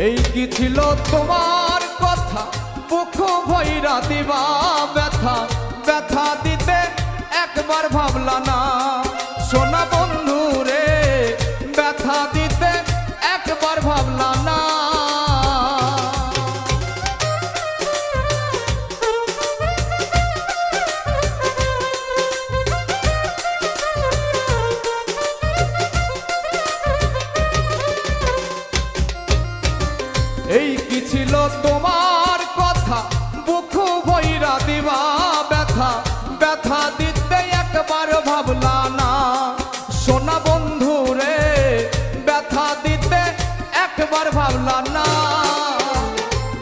কি ছিল তোমার কথা? মুখ ভৈরা দিবা ব্যথা। ব্যথা দিতে একবার ভাবলা না। সোনা তোমার কথা। বুক ভৈরা দিবা ব্যথা। ব্যথা দিতে একবার ভাবলা না। সোনা বন্ধু রে, ব্যথা দিতে একবার ভাবলা না।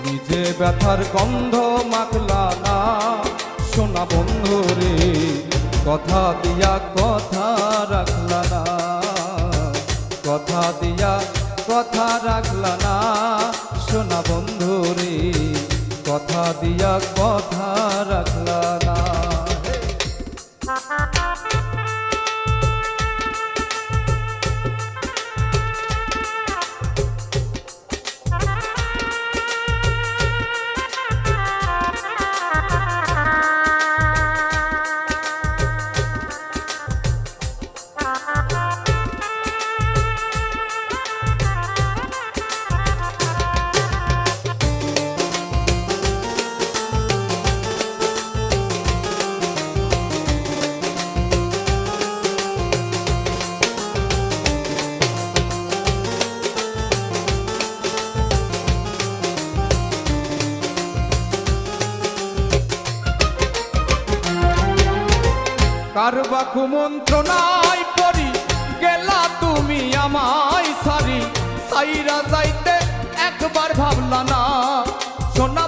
নিজে ব্যথার গন্ধ মাখলা না। সোনা বন্ধু রে, কথা দিয়া কথা রাখলা না। কথা দিয়া কথা রাখলা না। সোনা বন্ধু রে কথা দিয়া কথা রাখলা না। কারবা কুমন্ত্রণায় পড়ি গেলা তুমি আমায় সারি। সাইরা যাইতে একবার ভাবলা না সোনা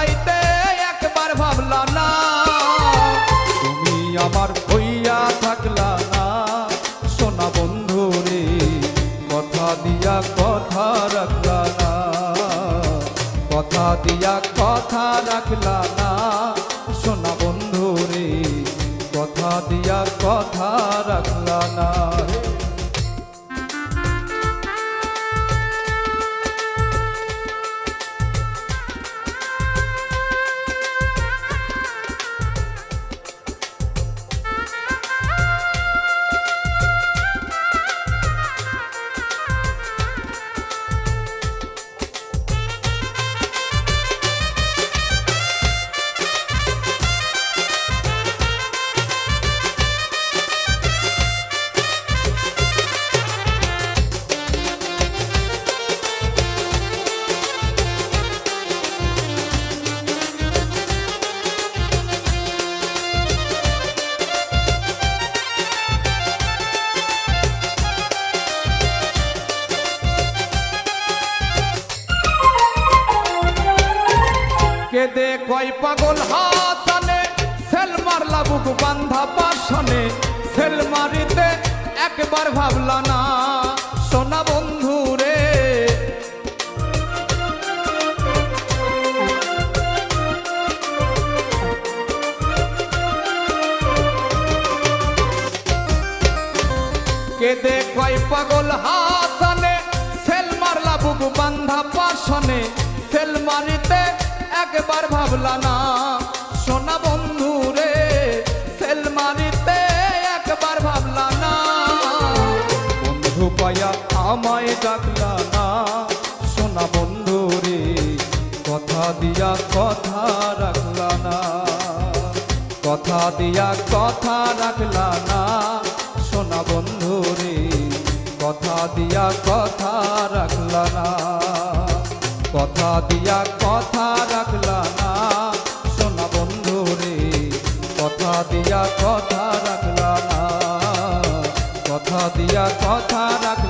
যাইতে একবার ভাবলা না। তুমি আমার হইয়া থাকলা না। সোনা বন্ধু রে কথা দিয়া কথা রাখলা না। কথা দিয়া কথা রাখলা না। সোনা বন্ধু রে কথা দিয়া কথা রাখলা না। কেদে কয় পাগল হাসানে, সেল মারলা বুক বান্ধা পাশনে সেল মারিতে একবার ভাবলা না, সোনা বন্ধু রে। কেদে কয় পাগল হাসানে, সেল মারলা বুক বান্ধা পাশনে সেল মারিতে একবার ভাবলা না, সোনা বন্ধু রে সেল মারিতে একবার ভাবলা না। বন্ধু পায়া আমায় ডাকলা না, সোনা বন্ধু রে, কথা দিয়া কথা রাখলা না। কথা দিয়া কথা রাখলা না, সোনা বন্ধু রে, কথা দিয়া কথা রাখলা না। কথা দিয়া কথা দিয়া কথা রাখলাম। কথা দিয়া কথা রাখলা না